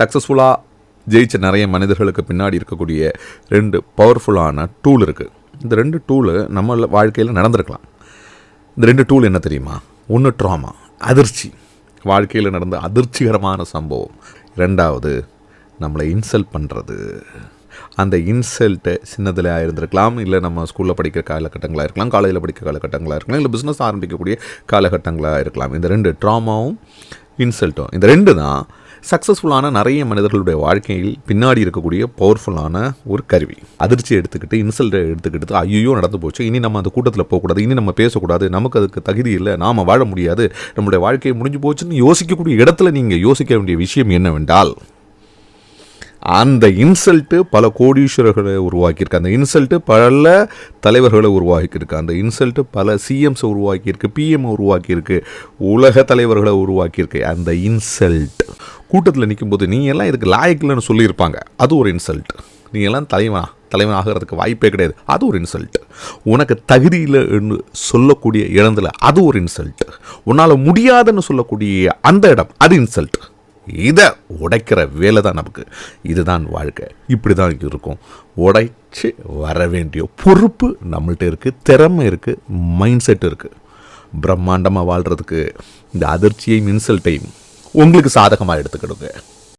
சக்ஸஸ்ஃபுல்லாக ஜெயித்த நிறைய மனிதர்களுக்கு பின்னாடி இருக்கக்கூடிய ரெண்டு பவர்ஃபுல்லான டூல் இருக்குது இந்த ரெண்டு டூலு நம்ம வாழ்க்கையில் நடந்திருக்கலாம். இந்த ரெண்டு டூல் என்ன தெரியுமா? ஒன்று ட்ராமா அதிர்ச்சி. வாழ்க்கையில் நடந்த அதிர்ச்சிகரமான சம்பவம். ரெண்டாவது நம்மளை இன்சல்ட் பண்ணுறது அந்த இன்சல்ட்டு சின்னதில் இருந்திருக்கலாம் இல்லை நம்ம ஸ்கூலில் படிக்கிற காலகட்டங்களாக இருக்கலாம் காலேஜில் படிக்கிற காலகட்டங்களாக இருக்கலாம் இல்லை பிஸ்னஸ் ஆரம்பிக்கக்கூடிய காலகட்டங்களாக இருக்கலாம். இந்த ரெண்டு ட்ராமாவும் இன்சல்ட்டும் இந்த ரெண்டு தான் சக்ஸஸ்ஃபுல்லான நிறைய மனிதர்களுடைய வாழ்க்கையில் பின்னாடி இருக்கக்கூடிய பவர்ஃபுல்லான ஒரு கருவி. அதிர்ச்சி எடுத்துக்கிட்டு இன்சல்ட்டை எடுத்துக்கிட்டு ஐயோ நடந்து போச்சு. இனி நம்ம அந்த கூட்டத்தில் போகக்கூடாது. இனி நம்ம பேசக்கூடாது. நமக்கு அதுக்கு தகுதி இல்லை. நாம் வாழ முடியாது. நம்மளுடைய வாழ்க்கை முடிஞ்சு போச்சுன்னு யோசிக்கக்கூடிய இடத்துல நீங்கள் யோசிக்க வேண்டிய விஷயம் என்னவென்றால் அந்த இன்சல்ட்டு பல கோடீஸ்வரர்களை உருவாக்கியிருக்கு. அந்த இன்சல்ட்டு பல தலைவர்களை உருவாக்கியிருக்கு. அந்த இன்சல்ட்டு பல சிஎம்ஸை உருவாக்கியிருக்கு. பிஎம் உருவாக்கியிருக்கு. உலக தலைவர்களை உருவாக்கியிருக்கு. அந்த இன்சல்ட் கூட்டத்தில் நிற்கும்போது நீ எல்லாம் இதுக்கு லாயக்கில்னு சொல்லியிருப்பாங்க. அது ஒரு இன்சல்ட் நீ எல்லாம் தலைவன் தலைவன் ஆகிறதுக்கு வாய்ப்பே கிடையாது. அது ஒரு இன்சல்ட் உனக்கு தகுதியில் சொல்லக்கூடிய இடத்துல அது ஒரு இன்சல்ட் உன்னால் முடியாதுன்னு சொல்லக்கூடிய அந்த இடம் அது இன்சல்ட் இதை உடைக்கிற வேலை தான் நமக்கு. இதுதான் வாழ்க்கை. இப்படி தான் இருக்கும். உடைச்சி வர வேண்டிய பொறுப்பு நம்மள்ட்ட இருக்குது திறமை இருக்குது மைண்ட் செட் இருக்குது பிரம்மாண்டமாக வாழ்கிறதுக்கு இந்த அதிர்ச்சியையும் இன்சல்ட்டையும் உங்களுக்கு சாதகமாக எடுத்துக்கிடுங்க.